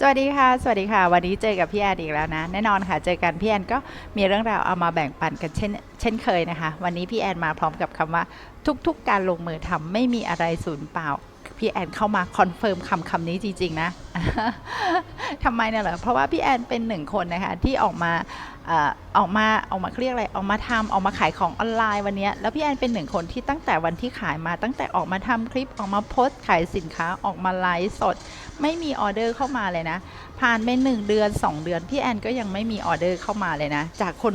สวัสดีค่ะ สวัสดีค่ะ วันนี้เจอกับพี่แอนอีกแล้วนะ แน่นอนค่ะ เจอกันพี่แอนก็มีเรื่องราวเอามาแบ่งปันกันเช่นเช่นเคยนะคะ วันนี้พี่แอนมาพร้อมกับคำว่าทุกๆการลงมือทำไม่มีอะไรสูญเปล่า พี่แอนเข้ามาคอนเฟิร์มคำคำนี้จริง ๆ นะทำไมเนี่ยเหรอเพราะว่าพี่แอนเป็นหนึ่งคนนะคะที่ออกมาออกมาออกมาเครียกอะไรออกมาทำออกมาขายของออนไลน์วันนี้แล้วพี่แอนเป็นหนึ่งคนที่ตั้งแต่วันที่ขายมาตั้งแต่ออกมาทำคลิปออกมาโพสต์ขายสินค้าออกมาไลฟ์สด ไม่มีออเดอร์เข้ามาเลยนะ ผ่านไปหนึ่งเดือน 2 เดือนพี่แอนก็ยังไม่มีออเดอร์เข้ามาเลยนะ จากคน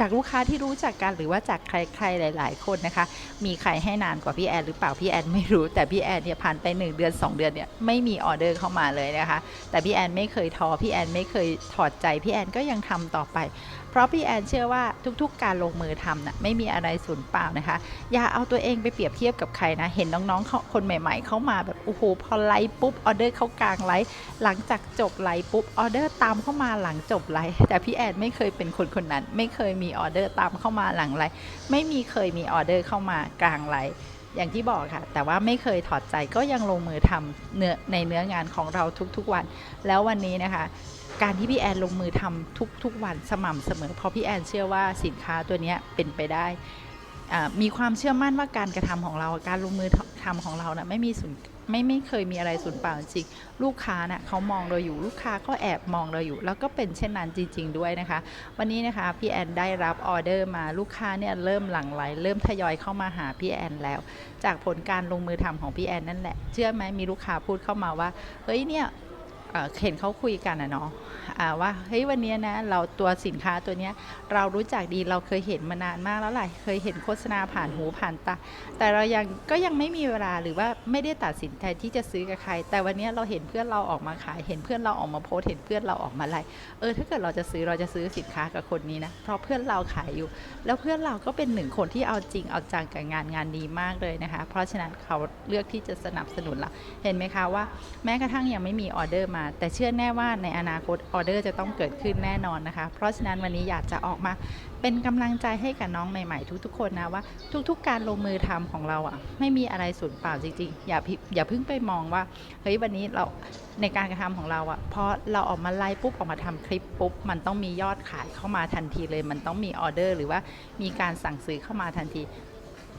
จากลูกค้าที่รู้จักกันหรือว่าจากใครๆหลาย ๆ คนนะคะ มีใครให้นานกว่าพี่แอนหรือเปล่าพี่แอนไม่รู้แต่พี่แอนเนี่ยผ่านไป 1 เดือน 2 เดือนเนี่ยไม่มีออเดอร์เข้ามาเลยนะคะ แต่พี่แอนไม่เคยท้อพี่แอนไม่เคยถอดใจพี่แอนก็ยังทำต่อไป เพราะพี่แอนเชื่อว่าทุกๆ การลงมือทำน่ะไม่มีอะไรสูญเปล่านะคะ อย่าเอาตัวเองไปเปรียบเทียบกับใครนะ เห็นน้องๆคนใหม่ ๆ เข้ามาแบบโอ้โหพอไลฟ์ปุ๊บออเดอร์เขากลางไลฟ์หลังจากจบไลฟ์ปุ๊บออเดอร์ตามเข้ามาหลังจบไลฟ์แต่พี่แอนไม่เคยเป็นคนคนนั้นไม่เคยมีออเดอร์ตามเข้ามาหลังไลฟ์ไม่มีเคยมีออเดอร์เข้ามากลางไลฟ์อย่างที่บอกค่ะ แต่ว่าไม่เคยถอดใจก็ยังลงมือทำเนื้อในเนื้องานของเราทุกๆวัน แล้ววันนี้นะคะการที่พี่แอนลงมือทำทุกๆวันสม่ำเสมอเพราะพี่แอนเชื่อว่าสินค้าตัวนี้เป็นไปได้ มีความเชื่อมั่นว่าการกระทำของเราการลงมือทำของเรานะไม่มีสูญไม่ไม่เคยมีอะไรสูญเปล่าจริงลูกค้านะ่ะเขามองเราอยู่ลูกค้าก็แอบมองเราอยู่ แล้วก็เป็นเช่นนั้นจริง ๆ ด้วยนะคะ วันนี้นะคะพี่แอนได้รับออเดอร์มาลูกค้าเนี่ยเริ่มหลั่งไหลเริ่มทยอยเข้ามาหาพี่แอนแล้ว จากผลการลงมือทำของพี่แอนนั่นแหละเชื่อไหมมีลูกค้าพูดเข้ามาว่าเฮ้ยเนี่ย เห็นเขาคุยกันอะเนาะว่าเฮ้ยวันนี้นะเราตัวสินค้าตัวเนี้ยเรารู้จักดีเราเคยเห็นมานานมากแล้วแหละเคยเห็นโฆษณาผ่านหูผ่านตาแต่เรายังก็ยังไม่มีเวลาหรือว่าไม่ได้ตัดสินใจที่จะซื้อกับใคร แต่วันนี้เราเห็นเพื่อนเราออกมาขาย เห็นเพื่อนเราออกมาโพสเห็นเพื่อนเราออกมาไลฟ์เออถ้าเกิดเราจะซื้อเราจะซื้อสินค้ากับคนนี้นะเพราะเพื่อนเราขายอยู่ แล้วเพื่อนเราก็เป็นหนึ่งคนที่เอาจริงเอาจังกับงานงานดีมากเลยนะคะ เพราะฉะนั้นเขาเลือกที่จะสนับสนุนเราเห็นไหมคะว่า แม้กระทั่งยังไม่มีออเดอร์มาแต่เชื่อแน่ว่าในอนาคตออเดอร์จะต้องเกิดขึ้นแน่นอนนะคะ เพราะฉะนั้นวันนี้อยากจะออกมาเป็นกำลังใจให้กับน้องใหม่ๆ ทุกๆ คนนะว่าทุกๆ การลงมือทำของเราอะไม่มีอะไรสูญเปล่าจริงๆ อย่าพิอย่าเพิ่งไปมองว่าเฮ้ยวันนี้เราในการกระทำของเราอะพอเราออกมาไลฟ์ปุ๊บออกมาทำคลิปปุ๊บมันต้องมียอดขายเข้ามาทันทีเลย มันต้องมีออเดอร์ หรือว่ามีการสั่งซื้อเข้ามาทันที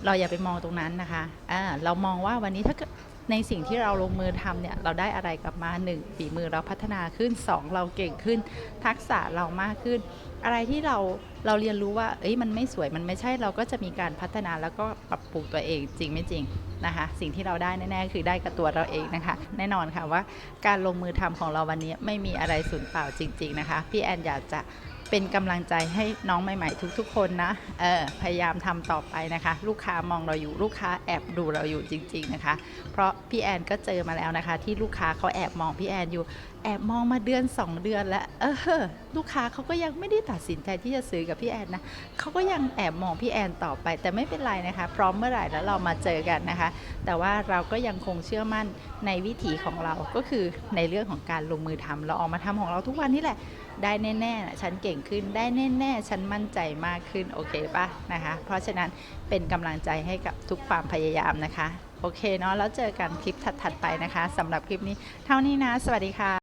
เราอย่าไปมองตรงนั้นนะคะอ่าเรามองว่าวันนี้ถ้ากิด ในสิ่งที่เราลงมือทำเนี่ยเราได้อะไรกลับมา 1. ฝีมือเราพัฒนาขึ้น 2. เราเก่งขึ้น ทักษะเรามากขึ้น อะไรที่เราเราเรียนรู้ว่าเอ้ยมันไม่สวยมันไม่ใช่เราก็จะมีการพัฒนาแล้วก็ปรับปรุงตัวเองจริงไม่จริงนะคะสิ่งที่เราได้แน่ๆคือได้กับตัวเราเองนะคะ แน่นอนค่ะว่าการลงมือทำของเราวันนี้ไม่มีอะไรสูญเปล่าจริง ๆนะคะ พี่แอนอยากจะ เป็นกำลังใจให้น้องใหม่ ๆ ทุก ๆ คนนะเออพยายามทำต่อไปนะคะ ลูกค้ามองเราอยู่ลูกค้าแอบดูเราอยู่จริง ๆนะคะ เพราะพี่แอนก็เจอมาแล้วนะคะ ที่ลูกค้าเขาแอบมองพี่แอนอยู่ แอบมองมาเดือน 2 เดือนแล้วเออลูกค้าเขาก็ยังไม่ได้ตัดสินใจที่จะซื้อกับพี่แอนนะเขาก็ยังแอบมองพี่แอนต่อไป แต่ไม่เป็นไรนะคะ พร้อมเมื่อไหร่แล้วเรามาเจอกันนะคะ แต่ว่าเราก็ยังคงเชื่อมั่นในวิถีของเราก็คือในเรื่องของการลงมือทำเราออกมาทำของเราทุกวันนี่แหละได้แน่ๆนะฉันเก่งขึ้นได้แน่ๆ ฉันมั่นใจมากขึ้นโอเคปะนะคะ เพราะฉะนั้นเป็นกำลังใจให้กับทุกความพยายามนะคะ โอเคเนาะแล้วเจอกันคลิปถัดๆไปนะคะสำหรับคลิปนี้เท่านี้นะ สวัสดีค่ะ